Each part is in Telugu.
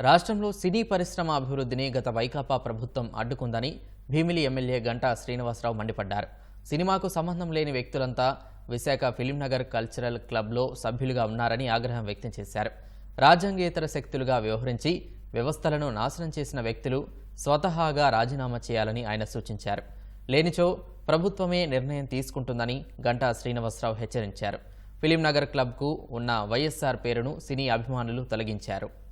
రాష్ట్రంలో సినీ పరిశ్రమ అభివృద్ధిని గత వైకాపా ప్రభుత్వం అడ్డుకుందని భీమిలి ఎమ్మెల్యే గంటా శ్రీనివాసరావు మండిపడ్డారు. సినిమాకు సంబంధం లేని వ్యక్తులంతా విశాఖ ఫిలింనగర్ కల్చరల్ క్లబ్లో సభ్యులుగా ఉన్నారని ఆగ్రహం వ్యక్తం చేశారు. రాజ్యాంగేతర శక్తులుగా వ్యవహరించి వ్యవస్థలను నాశనం చేసిన వ్యక్తులు స్వతహాగా రాజీనామా చేయాలని ఆయన సూచించారు. లేనిచో ప్రభుత్వమే నిర్ణయం తీసుకుంటుందని గంటా శ్రీనివాసరావు హెచ్చరించారు. ఫిలింనగర్ క్లబ్కు ఉన్న వైఎస్ఆర్ పేరును సినీ అభిమానులు తొలగించారు.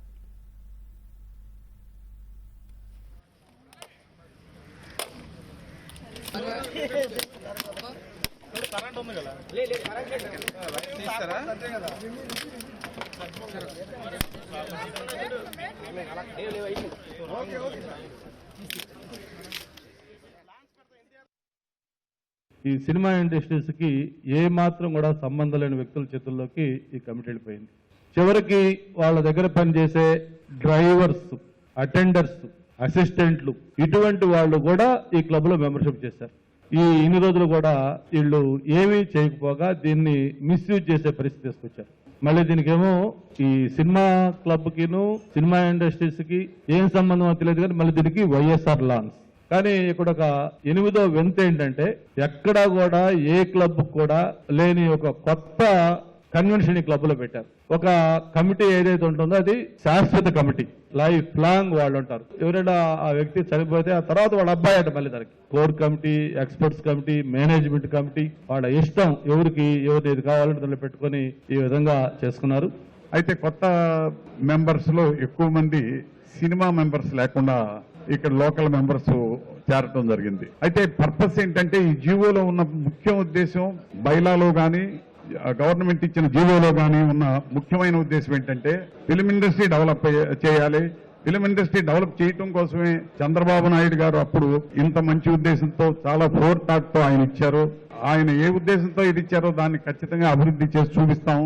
ఈ సినిమా ఇండస్ట్రీస్కి ఏ మాత్రం కూడా సంబంధం లేని వ్యక్తుల చేతుల్లోకి ఈ కమిటీ వెళ్ళిపోయింది. చివరికి వాళ్ళ దగ్గర పనిచేసే డ్రైవర్స్ అటెండర్స్ అసిస్టెంట్లు ఇటువంటి వాళ్ళు కూడా ఈ క్లబ్లో మెంబర్షిప్ చేశారు. ఈ ఇన్ని రోజులు కూడా వీళ్ళు ఏమీ చేయకపోగా దీన్ని మిస్యూజ్ చేసే పరిస్థితి తీసుకొచ్చారు. మళ్ళీ దీనికేమో ఈ సినిమా క్లబ్ కిను సినిమా ఇండస్ట్రీస్కి ఏం సంబంధం తెలియదు కానీ మళ్ళీ దీనికి వైఎస్ఆర్ లాన్స్. కానీ ఇక్కడ ఒక ఎనిమిదో వింత ఏంటంటే ఎక్కడా కూడా ఏ క్లబ్ కూడా లేని ఒక కొత్త కన్వెన్షన్ క్లబ్లో క్లబ్లో పెట్టారు. ఒక కమిటీ ఏదైతే ఉంటుందో అది శాశ్వత కమిటీ లైఫ్ లాంగ్ వాళ్ళు ఉంటారు. ఎవరైనా ఆ వ్యక్తి చనిపోతే ఆ తర్వాత వాళ్ళ అబ్బాయి అంట మళ్ళీ దానికి core committee experts committee management committee వాళ్ళ ఇష్టం ఎవరికి ఎవరు ఏది కావాలంటే దానిలో పెట్టుకొని ఈ విధంగా చేసుకున్నారు. అయితే కొత్త మెంబర్స్లో ఎక్కువ మంది సినిమా మెంబర్స్ లేకుండా ఇక్కడ లోకల్ మెంబర్స్ చేరటం జరిగింది. అయితే పర్పస్ ఏంటంటే ఈ జీవోలో ఉన్న ముఖ్య ఉద్దేశం బైలాలో కానీ గవర్నమెంట్ ఇచ్చిన జీవోలో కానీ ఉన్న ముఖ్యమైన ఉద్దేశం ఏంటంటే ఫిలిం ఇండస్ట్రీ డెవలప్ చేయాలి. ఫిలిం ఇండస్ట్రీ డెవలప్ చేయటం కోసమే చంద్రబాబు నాయుడు గారు అప్పుడు ఇంత మంచి ఉద్దేశంతో చాలా ఫోర్ థాట్తో ఆయన ఇచ్చారు. ఆయన ఏ ఉద్దేశంతో ఇది ఇచ్చారో దాన్ని ఖచ్చితంగా అభివృద్ధి చేసి చూపిస్తాం.